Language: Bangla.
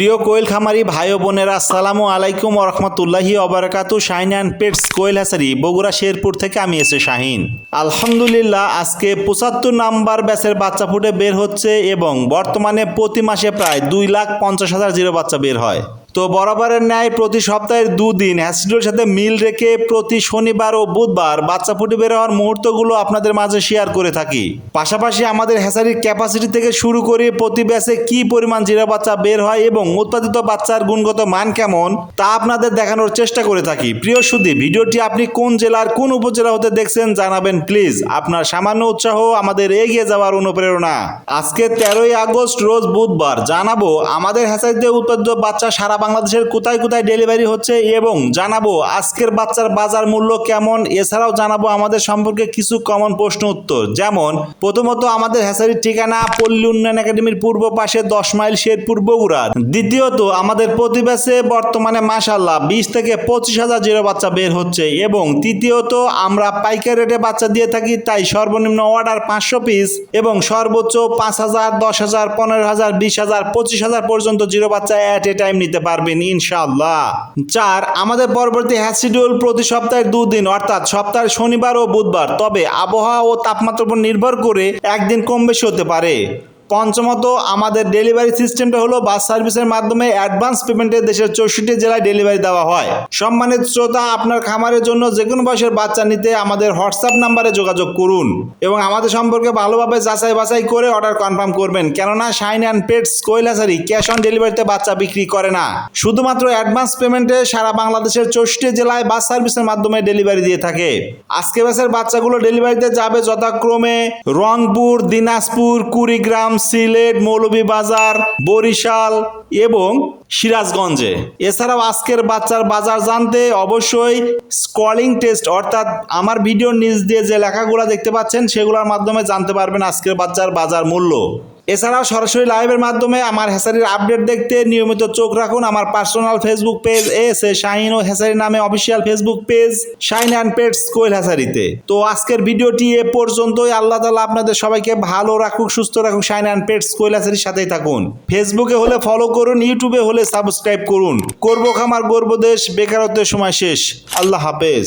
প্রিয় কোয়েল খামারি ভাই বোনেরা, আসসালামু আলাইকুম রহমতুল্লাহি অবরাকাতু Shahin and pets Koel hatchery Bogura Sherpur থেকে আমি এসে শাহিন। আলহামদুলিল্লাহ, আজকে পঁচাত্তর নাম্বার ব্যাচের বাচ্চা ফুটে বের হচ্ছে এবং বর্তমানে প্রতি মাসে প্রায় দুই লাখ পঞ্চাশ হাজার জিরো বাচ্চা বের হয়। তো বরাবরের ন্যায় প্রতি সপ্তাহের দুদিন হ্যাসিডোর সাথে মিল রেখে প্রতি শনিবার ও বুধবার বাচ্চা ফুটে বের হওয়ার মুহূর্তগুলো আপনাদের মাঝে শেয়ার করে থাকি। পাশাপাশি আমাদের হ্যাসারির ক্যাপাসিটি থেকে শুরু করে প্রতি ব্যাচে কি পরিমাণ জিরা বাচ্চা বের হয় এবং উৎপাদিত বাচ্চার গুণগত মান কেমন, তা আপনাদের দেখানোর চেষ্টা করে থাকি। প্রিয় সুদী, ভিডিওটি আপনি কোন জেলার কোন উপজেলা হতে দেখছেন জানাবেন প্লিজ আপনার সামান্য উৎসাহ আমাদের এগিয়ে যাওয়ার অনুপ্রেরণা। আজকে তেরোই আগস্ট, রোজ বুধবার। জানাব আমাদের হ্যাসারিতে উৎপাদিত বাচ্চা সারা বাংলাদেশের কোথায় কোথায় ডেলিভারি হচ্ছে এবং জানাব আজকের বাচ্চার বাজার মূল্য কেমন? এছাড়াও জানাব আমাদের সম্পর্কে কিছু কমন প্রশ্ন উত্তর। যেমন, প্রথমত আমাদের হ্যাসারির ঠিকানা পল্লী উন্নয়ন একাডেমির পূর্ব পাশে দশ মাইল শেরপুর বগুড়া। দ্বিতীয়ত, আমাদের প্রতি ব্যাচে বর্তমানে মাসাল্লাহ বিশ থেকে পঁচিশ হাজার জিরো বাচ্চা বের হচ্ছে এবং তৃতীয়ত, আমরা পাইকারি রেটে বাচ্চা দিয়ে থাকি, তাই সর্বনিম্ন অর্ডার পাঁচশো পিস এবং সর্বোচ্চ পাঁচ হাজার, দশ হাজার, পনেরো হাজার, বিশ হাজার, পঁচিশ হাজার পর্যন্ত জিরো বাচ্চা অ্যাট এ টাইম নিতে পারবেন ইনশাআল্লাহ। চার, আমাদের পরবর্তী হ্যাচ শিডিউল প্রতি সপ্তাহের দুদিন, অর্থাৎ সপ্তাহের শনিবার ও বুধবার। তবে আবহাওয়া ও তাপমাত্রার উপর নির্ভর করে একদিন কম বেশি হতে পারে। পঞ্চমত, আমাদের ডেলিভারি সিস্টেমটা হলো বাস সার্ভিসের মাধ্যমে অ্যাডভান্স পেমেন্টে দেশের চৌষট্টি জেলায় ডেলিভারি দেওয়া হয়। সম্মানিত শ্রোতা, আপনার খামারের জন্য যে কোনো বয়সের বাচ্চা নিতে আমাদের হোয়াটসঅ্যাপ নাম্বারে যোগাযোগ করুন এবং আমাদের সম্পর্কে ভালোভাবে যাচাই বাছাই করে অর্ডার কনফার্ম করবেন। কেননা, shine and pets কৈলাসারি cash on ডেলিভারিতে বাচ্চা বিক্রি করে না। শুধুমাত্র অ্যাডভান্স পেমেন্টে সারা বাংলাদেশের চৌষট্টি জেলায় বাস সার্ভিসের মাধ্যমে ডেলিভারি দিয়ে থাকে। আজকে বাসের বাচ্চাগুলো ডেলিভারিতে যাবে যথাক্রমে রংপুর, দিনাজপুর, কুড়িগ্রাম সিলেট, মৌলভীবাজার, বরিশাল এবং সিরাজগঞ্জে। এছাড়াও আজকের বাচ্চার বাজার জানতে অবশ্যই স্কলিং টেস্ট, অর্থাৎ আমার ভিডিও নিচ দিয়ে যে লেখাগুলো দেখতে পাচ্ছেন, সেগুলোর মাধ্যমে জানতে পারবেন আজকের বাচ্চার বাজার মূল্য। এছাড়াও সরাসরি লাইভের মাধ্যমে আমার হেসারির আপডেট দেখতে নিয়মিত চোখ রাখুন। আমার personal Facebook page S A Shahin ও হেসারি নামে official Facebook page shine and pets কোয়েল হেসারিতে। তো আজকের ভিডিওটি এ পর্যন্তই। আল্লাহ তালা আপনাদের সবাইকে ভালো রাখুক, সুস্থ রাখুক। শাইন অ্যান্ড পেটস কোয়েল হেসারির সাথেই থাকুন। ফেসবুকে হলে ফলো করুন ইউটিউবে হলে সাবস্ক্রাইব করুন। করব খামার, গর্ব দেশ, বেকারত্বের সময় শেষ। আল্লাহ হাফেজ।